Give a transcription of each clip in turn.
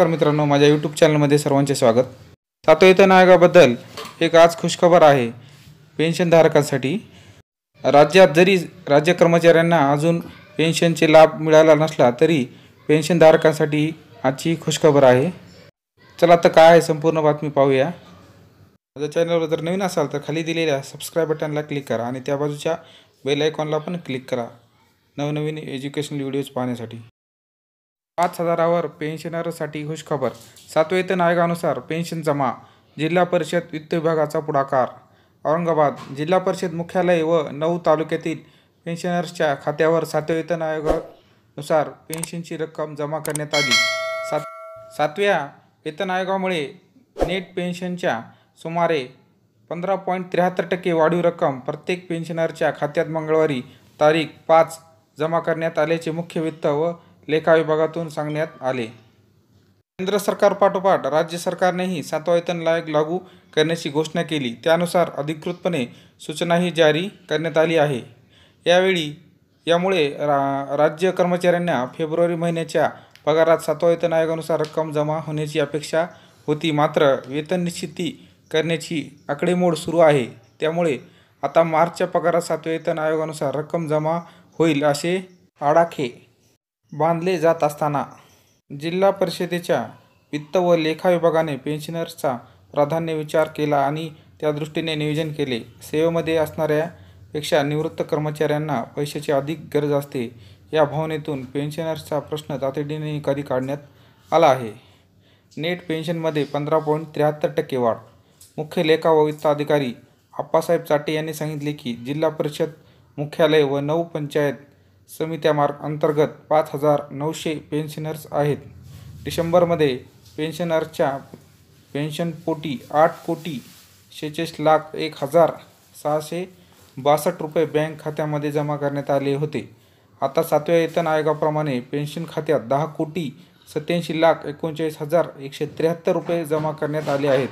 नमस्कार मित्रांनो माझ्या यूट्यूब चॅनलमध्ये सर्वांचे स्वागत. सातव वेतन आयोगाबद्दल एक आज खुशखबर आहे. पेन्शनधारकांसाठी. राज्यात जरी राज्य कर्मचाऱ्यांना अजून पेन्शनचे लाभ मिळाला नसला तरी पेन्शनधारकांसाठी आजची खुशखबर आहे. चला तर काय आहे संपूर्ण बातमी पाहूया. माझ्या चॅनलवर जर नवीन असाल तर खाली दिलेल्या सबस्क्राईब बटनला क्लिक करा आणि त्या बाजूच्या बेल आयकॉनला पण क्लिक करा. नवनवीन एज्युकेशनल व्हिडिओज पाहण्यासाठी. पाच हजारावर पेन्शनरसाठी खुशखबर. सातवेतन वेतन आयोगानुसार पेन्शन जमा जिल्हा परिषद वित्त विभागाचा पुढाकार. औरंगाबाद जिल्हा परिषद मुख्यालय व नऊ तालुक्यातील पेन्शनर्सच्या खात्यावर सातवेतन वेतन आयोगानुसार पेन्शनची रक्कम जमा करण्यात आली. सात सातव्या वेतन आयोगामुळे नेट पेन्शनच्या सुमारे पंधरा पॉईंट त्र्याहत्तर टक्के वाढीव रक्कम प्रत्येक पेन्शनरच्या खात्यात मंगळवारी तारीख पाच जमा करण्यात आल्याचे मुख्य वित्त व लेखा विभागातून सांगण्यात आले. केंद्र सरकार पाठोपाठ राज्य सरकारनेही सातवा वेतन लायक लागू करण्याची घोषणा केली. त्यानुसार अधिकृतपणे सूचनाही जारी करण्यात आली आहे. यावेळी यामुळे रा राज्य कर्मचाऱ्यांना फेब्रुवारी महिन्याच्या पगारात सातवा वेतन आयोगानुसार रक्कम जमा होण्याची अपेक्षा होती. मात्र वेतन निश्चिती करण्याची आकडेमोड सुरू आहे. त्यामुळे आता मार्चच्या पगारात सातव्या वेतन आयोगानुसार रक्कम जमा होईल असे आडाखे बांधले जात असताना जिल्हा परिषदेच्या वित्त व लेखा विभागाने पेन्शनर्सचा प्राधान्य विचार केला आणि त्या दृष्टीने नियोजन केले. सेवेमध्ये असणाऱ्यापेक्षा निवृत्त कर्मचाऱ्यांना पैशाची अधिक गरज असते या भावनेतून पेन्शनर्सचा प्रश्न तातडीने निकाली काढण्यात आला आहे? नेट पेन्शनमध्ये पंधरा पॉईंट त्र्याहत्तर टक्के वाढ. मुख्य लेखा व वित्त अधिकारी आप्पासाहेब चाटे यांनी सांगितले की जिल्हा परिषद मुख्यालय व नऊ पंचायत समित्यामार्ग अंतर्गत पाच हजार नऊशे पेन्शनर्स आहेत. डिसेंबरमध्ये पेन्शनर्सच्या पेन्शनपोटी आठ कोटी शेहेचाळीस लाख एक हजार सहाशे बासष्ट रुपये बँक खात्यामध्ये जमा करण्यात आले होते. आता सातव्या वेतन आयोगाप्रमाणे पेन्शन खात्यात दहा कोटी सत्याऐंशी लाख एकोणचाळीस हजार एकशे त्र्याहत्तर रुपये जमा करण्यात आले आहेत.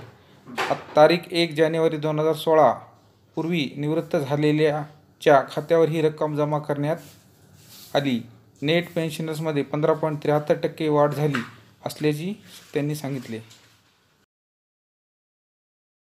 तारीख एक जानेवारी दोन हजार सोळा पूर्वी निवृत्त झालेल्याच्या खात्यावर ही रक्कम जमा करण्यात आली. नेट पेन्शनर्समध्ये पंधरा पॉईंट त्र्याहत्तर टक्के वाढ झाली असल्याची त्यांनी सांगितले.